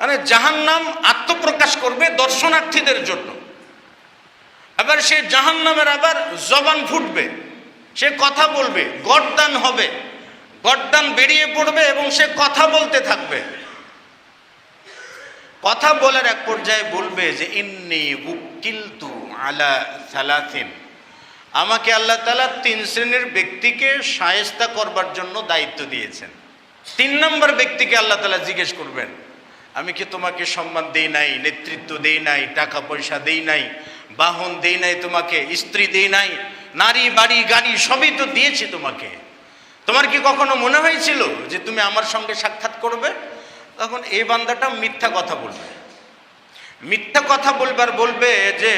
মানে জাহান্নাম আত্মপ্রকাশ করবে দর্শনার্থীদের জন্য। আবার সে জাহান্নামের আবার জবান ফুটবে, সে কথা বলবে, গরদান হবে, গরদান বেরিয়ে পড়বে এবং সে কথা বলতে থাকবে। কথা বলার এক পর্যায়ে বলবে যে, ইন্নি উকিলতু আলা সালাথিন আমাকে আল্লাহ তালা তিন শ্রেণির ব্যক্তিকে সায়স্তা করবার জন্য দায়িত্ব দিয়েছেন। তিন নম্বর ব্যক্তিকে আল্লাহ তালা জিজ্ঞেস করবেন আমি কি তোমাকে সম্মান দেই নাই, নেতৃত্ব দেই নাই, টাকা পয়সা দেই নাই, বাহন দেই নাই তোমাকে, স্ত্রী দেই নাই, নারী, বাড়ি, গাড়ি সবই তো দিয়েছি তোমাকে। তোমার কি কখনো মনে হয়েছিল যে তুমি আমার সঙ্গে সাক্ষাৎ করবে? তখন এই বান্দাটা মিথ্যা কথা বলবে। মিথ্যা কথা বলবার বলবে যে,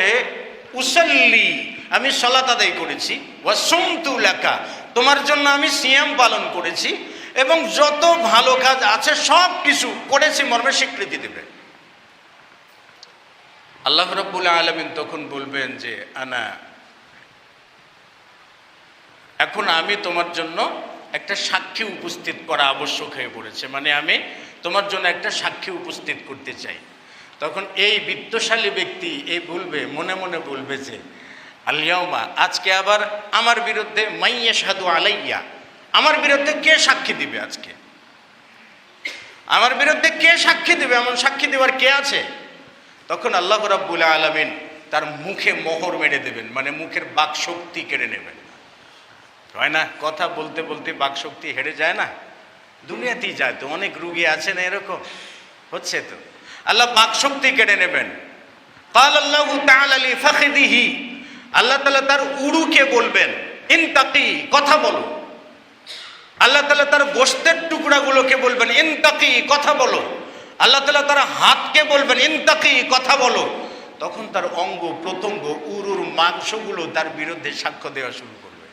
উসল্লি, আমি সলাত আদায় করেছি ওয়াসুমতু লেখা তোমার জন্য আমি সিয়াম পালন করেছি এবং যত ভালো কাজ আছে, সব কিছু করেছি মর্মে স্বীকৃতি দেবে। আল্লাহ রব্বুল আলমিন তখন বলবেন যে, আনা, এখন আমি তোমার জন্য একটা সাক্ষী উপস্থিত করা আবশ্যক হয়ে পড়েছে। মানে আমি তোমার জন্য একটা সাক্ষী উপস্থিত করতে চাই। তখন এই বিত্তশালী ব্যক্তি এই বলবে, মনে মনে বলবে যে আলিয়াউমা আজকে আবার আমার বিরুদ্ধে মাইয়া সাধু আলাইয়া আমার বিরুদ্ধে কে সাক্ষী দিবে আজকে? আমার বিরুদ্ধে কে সাক্ষী দিবে? এমন সাক্ষী দেওয়ার কে আছে? তখন আল্লাহ রাব্বুল আলমিন তার মুখে মোহর মেরে দেবেন মানে মুখের বাক শক্তি কেড়ে নেবেন হয় না? কথা বলতে বলতে বাকশক্তি হেরে যায় না? দুনিয়াতেই যায় তো, অনেক রুগী আছে না এরকম? হচ্ছে তো। আল্লাহ বাকশক্তি কেড়ে নেবেন। কাল আল্লাহ তাআলা ফাখিদিহি, আল্লাহ তাআলা তার উড়ুকে বলবেন, ইনতাকি, কথা বলো। আল্লাহ তালা তার গোস্তের টুকরাগুলোকে বলবেন, ইনতাকি, কথা বলো। আল্লাহ তালা তার হাতকে বলবেন, ইনতাকি, কথা বলো। তখন তার অঙ্গ, প্রত্যঙ্গ, উরুর মাংসগুলো তার বিরুদ্ধে সাক্ষ্য দেওয়া শুরু করবে।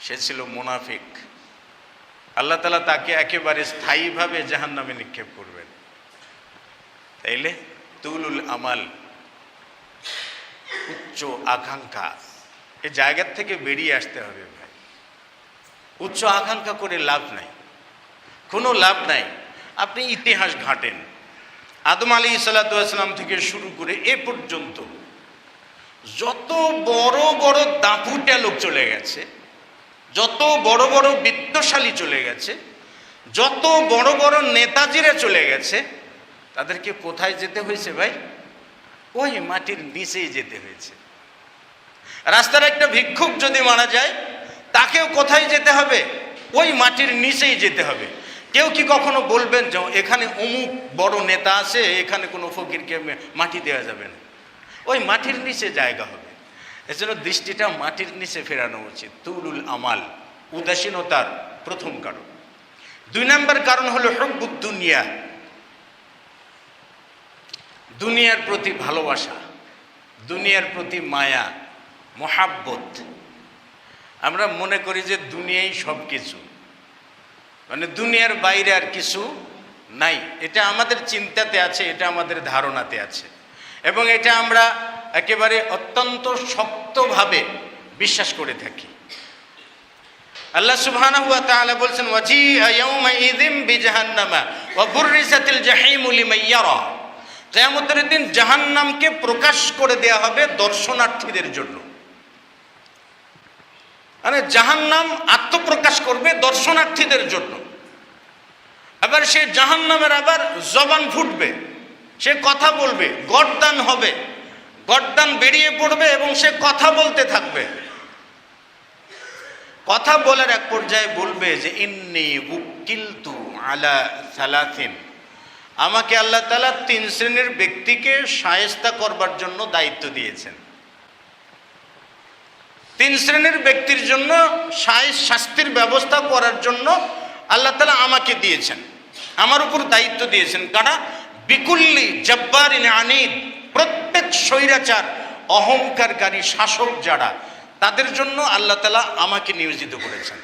সে ছিল মোনাফিক। আল্লাহ তালা তাকে একেবারে স্থায়ীভাবে জাহান নামে নিক্ষেপ করবেন। তাইলে তুলুল আমাল, উচ্চ আকাঙ্ক্ষা, এ জায়গার থেকে বেরিয়ে আসতে হবে। উচ্চ আকাঙ্ক্ষা করে লাভ নাই। কোনো লাভ নাই। আপনি ইতিহাস ঘাটেন। আদম আলী সাল্লাতাম থেকে শুরু করে এ পর্যন্ত যত বড় বড় দাপুটে লোক চলে গেছে, যত বড় বড় বিত্তশালী চলে গেছে, যত বড় বড় নেতাজিরা চলে গেছে, তাদেরকে কোথায় যেতে হয়েছে ভাই? ওই মাটির নিচেই যেতে হয়েছে। রাস্তার একটা ভিক্ষুক যদি মারা যায় তাকেও কোথায় যেতে হবে? ওই মাটির নিচেই যেতে হবে। কেউ কি কখনো বলবেন যে এখানে অমুক বড় নেতা আছে, এখানে কোনো ফকিরকে মাটি দেওয়া যাবে না? ওই মাটির নিচে জায়গা হবে। এজন্য দৃষ্টিটা মাটির নিচে ফেরানো উচিত। তুলুল আমাল, উদাসীনতার প্রথম কারণ। দুই নম্বর কারণ হলো হব্বুদ দুনিয়া। দুনিয়ার প্রতি ভালোবাসা, দুনিয়ার প্রতি মায়া, মহাব্বত। আমরা মনে করি যে দুনিয়াই সব কিছু মানে দুনিয়ার বাইরে আর কিছু নাই। এটা আমাদের চিন্তাতে আছে, এটা আমাদের ধারণাতে আছে। এবং এটা আমরা একেবারে অত্যন্ত শক্তভাবে বিশ্বাস করে থাকি। আল্লাহ সুবহানাহু ওয়া তাআলা বলছেন ওয়াজিআ ইয়াউমাইযিম বিজাহান্নামা ওয়া বুররিসাতিল জাহিমু লিমান ইয়ারা। কিয়ামতের দিন জাহান্নামকে প্রকাশ করে দেয়া হবে দর্শনার্থীদের জন্য। মানে জাহান্নাম আত্মপ্রকাশ করবে দর্শনার্থীদের জন্য। আবার সে জাহান্নামের আবার জবান ফুটবে, সে কথা বলবে, গরদান হবে, গরদান বেরিয়ে পড়বে এবং সে কথা বলতে থাকবে। কথা বলার এক পর্যায়ে বলবে যে, ইন্নি উকিলতু আলা সালাথিন আমাকে আল্লাহ তালা তিন শ্রেণির ব্যক্তিকে সায়স্তা করবার জন্য দায়িত্ব দিয়েছেন। তিন শ্রেণির ব্যক্তির জন্য শাস্তির ব্যবস্থা করার জন্য আল্লাহ তালা আমাকে দিয়েছেন। আমার উপর দায়িত্ব দিয়েছেন। কারা? বিকুল্লি জব্বারিন আনিদ। প্রত্যেক স্বৈরাচার, অহংকারকারী শাসক যারা, তাদের জন্য আল্লাহ তালা আমাকে নিয়োজিত করেছেন।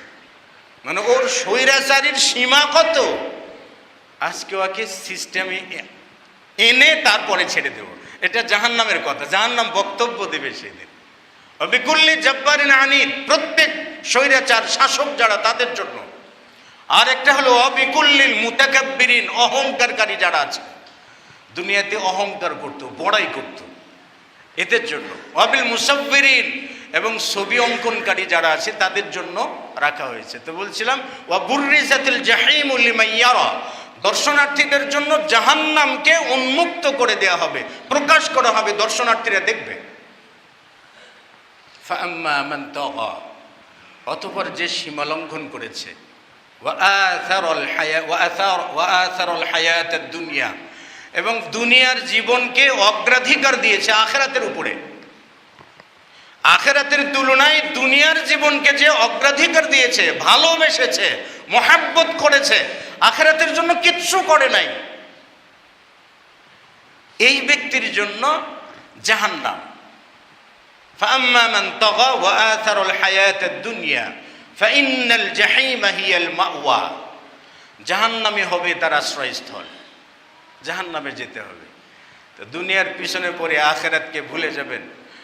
মানে ওর স্বৈরাচারীর সীমা কত? আজকে ওকে সিস্টেমে এনে তারপরে ছেড়ে দেব। এটা জাহান্নামের কথা। জাহান্নাম বক্তব্য দেবে সেদিন। অবিকুল্লি জব্বারিন আনিদ প্রত্যেক স্বৈরাচার শাসক যারা তাদের জন্য। আর একটা হলো অবিকুল্লিল মুতাকাব্বিরিন, অহংকারকারী যারা আছে। দুনিয়াতে অহংকার করত, বড়াই করত। এদের জন্য। ওয়াবিল মুসাব্বিরিন এবং ছবি অঙ্কনকারী যারা আছে, তাদের জন্য রাখা হয়েছে। তো বলছিলাম, ওয়া বুররিজাতিল জাহিমুল লিমাইয়ারা দর্শনার্থীদের জন্য জাহান্নামকে উন্মুক্ত করে দেয়া হবে, প্রকাশ করা হবে, দর্শনার্থীরা দেখবে। ফাম্মা মান তাগা অতঃপর যে করেছে। ওয়াআথার ওয়াআথারাল হায়াতাদ দুনিয়া এবং দুনিয়ার জীবনকে অগ্রাধিকার দিয়েছে আখেরাতের উপরে। আখেরাতের তুলনায় দুনিয়ার জীবনকে যে অগ্রাধিকার দিয়েছে, ভালোবেসেছে, মহাব্বত করেছে, আখেরাতের জন্য কিচ্ছু করে নাই। এই ব্যক্তির জন্য জাহান্নাম। فأما من طغى وآثر الحياة الدنيا فإن الجحيم هي المأوى জাহান্নামে হবে তার আশ্রয়স্থল জাহান্নামে যেতে হবে তো দুনিয়ার পিছনে পড়ে আখেরাতকে ভুলে যাবেন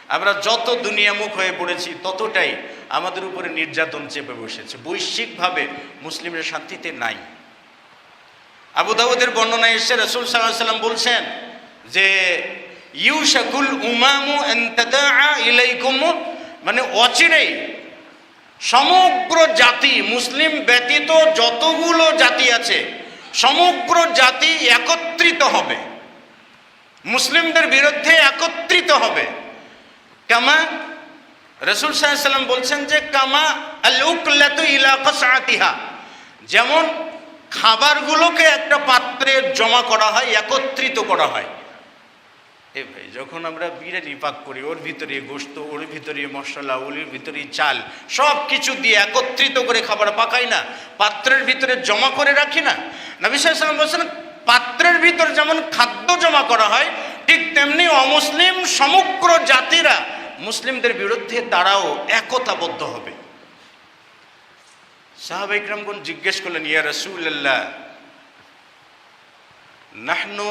আমরা যত দুনিয়ামুখ হয়ে পড়েছি ততটাই আমাদের উপরে নির্যাতন চেপে বসেছে বৈশ্বিকভাবে মুসলিমের শান্তিতে নাই আবু দাউদের বর্ণনায় এসে রসুল সাল্লাহ সাল্লাম বলছেন যে ইউশাকুল উমামু ইলাইকুম। মানে অচিরেই সমগ্র জাতি, মুসলিম ব্যতীত যতগুলো জাতি আছে, সমগ্র জাতি একত্রিত হবে। মুসলিমদের বিরুদ্ধে একত্রিত হবে। কামা রসুল সাল্লাম বলছেন যে, কামা আলুকলাতু ইলা কসআতিহা যেমন খাবারগুলোকে একটা পাত্রে জমা করা হয়, একত্রিত করা হয়। এ ভাই, যখন আমরা বিরিয়ানি পাক করি, ওর ভিতরে গোস্ত ওর ভিতরে মশলা ওর ভিতরে চাল সব কিছু দিয়ে একত্রিত করে খাবার পাকাই না। পাত্রের ভিতরে জমা করে রাখি না। নবী সাল্লাম বলছেন, পাত্রের ভিতর যেমন খাদ্য জমা করা হয়, ঠিক তেমনি অমুসলিম সমগ্র জাতিরা মুসলিমদের বিরুদ্ধে তারাও একতাবদ্ধ হবে। সাহাবা ইকরামগণ জিজ্ঞেস করলেন, ইয়া রসুল্লাহ নাহনু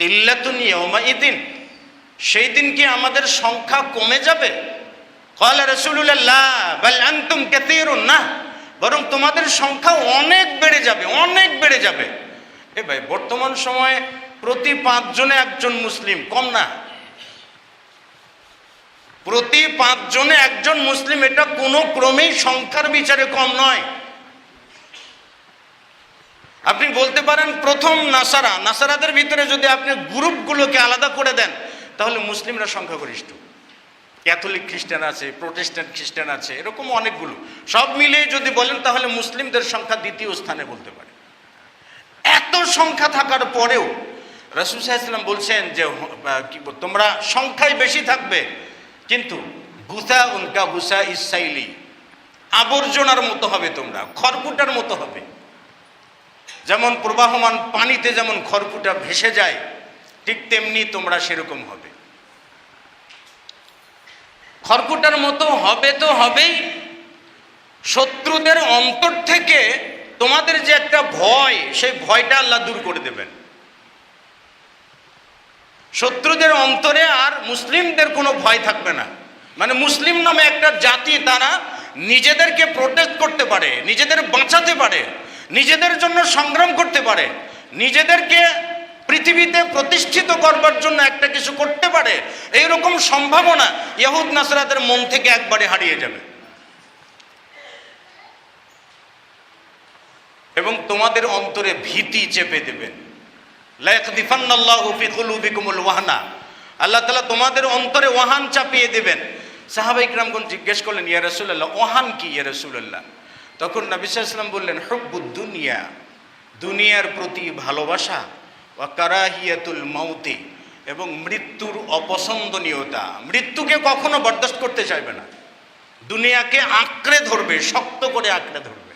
ইল্লাতুন ইয়মা ইদিন। সেই দিন কি আমাদের সংখ্যা কমে যাবে? কলা রসুল্লাহ বাল কাসীরুন, না। বরং তোমাদের সংখ্যা অনেক বেড়ে যাবে, অনেক বেড়ে যাবে। এ ভাই, বর্তমান সময়ে প্রতি পাঁচজনে একজন মুসলিম, কম না। প্রতি পাঁচজনে একজন মুসলিম, এটা কোনো ক্রমেই সংখ্যার বিচারে কম নয়। আপনি বলতে পারেন প্রথম নাসারা, নাসারাদের ভিতরে যদি আপনি গ্রুপগুলোকে আলাদা করে দেন, তাহলে মুসলিমরা সংখ্যাগরিষ্ঠ। ক্যাথলিক খ্রিস্টান আছে, প্রোটেস্ট্যান্ট খ্রিস্টান আছে, এরকম অনেকগুলো। সব মিলিয়ে যদি বলেন, তাহলে মুসলিমদের সংখ্যা দ্বিতীয় স্থানে বলতে পারে। এত সংখ্যা থাকার পরেও রসুল সাহেব বলছেন যে কি, তোমরা সংখ্যায় বেশি থাকবে, কিন্তু গুসা উনকা গুসা ইসাইলি আবর্জনার মতো হবে তোমরা, খড়কুটার মতো হবে। যেমন প্রবাহমান পানিতে যেমন খড়কুটা ভেসে যায়, ঠিক তেমনি তোমরা সেরকম হবে। খড়কুটার মতো হবে তো হবেই, শত্রুদের অন্তর থেকে তোমাদের যে একটা ভয়, সেই ভয়টা আল্লাহ দূর করে দেবেন। শত্রুদের অন্তরে আর মুসলিমদের কোনো ভয় থাকবে না। মানে মুসলিম নামে একটা জাতি তারা নিজেদেরকে প্রোটেক্ট করতে পারে, নিজেদের বাঁচাতে পারে। নিজেদের জন্য সংগ্রাম করতে পারে, নিজেদেরকে পৃথিবীতে প্রতিষ্ঠিত করবার জন্য একটা কিছু করতে পারে, এইরকম সম্ভাবনা ইহুদ নাসরাতের মন থেকে একবারে হারিয়ে যাবে। এবং তোমাদের অন্তরে ভীতি চেপে দেবেন ওয়াহানা। আল্লাহ তালা তোমাদের অন্তরে ওয়াহান চাপিয়ে দেবেন। সাহাবা ইকরামগণ জিজ্ঞেস করলেন, ইয়া রসুল্লাহ ওয়াহান কি ইয়া রসুল্লাহ তখন নবিসাম বললেন, হব্বুদ দুনিয়া, দুনিয়ার প্রতি ভালোবাসা ও কারাহিয়াতুল মৌতে এবং মৃত্যুর অপছন্দনীয়তা। মৃত্যুকে কখনো বরদাস্ত করতে চাইবে না। দুনিয়াকে আঁকড়ে ধরবে, শক্ত করে আঁকড়ে ধরবে।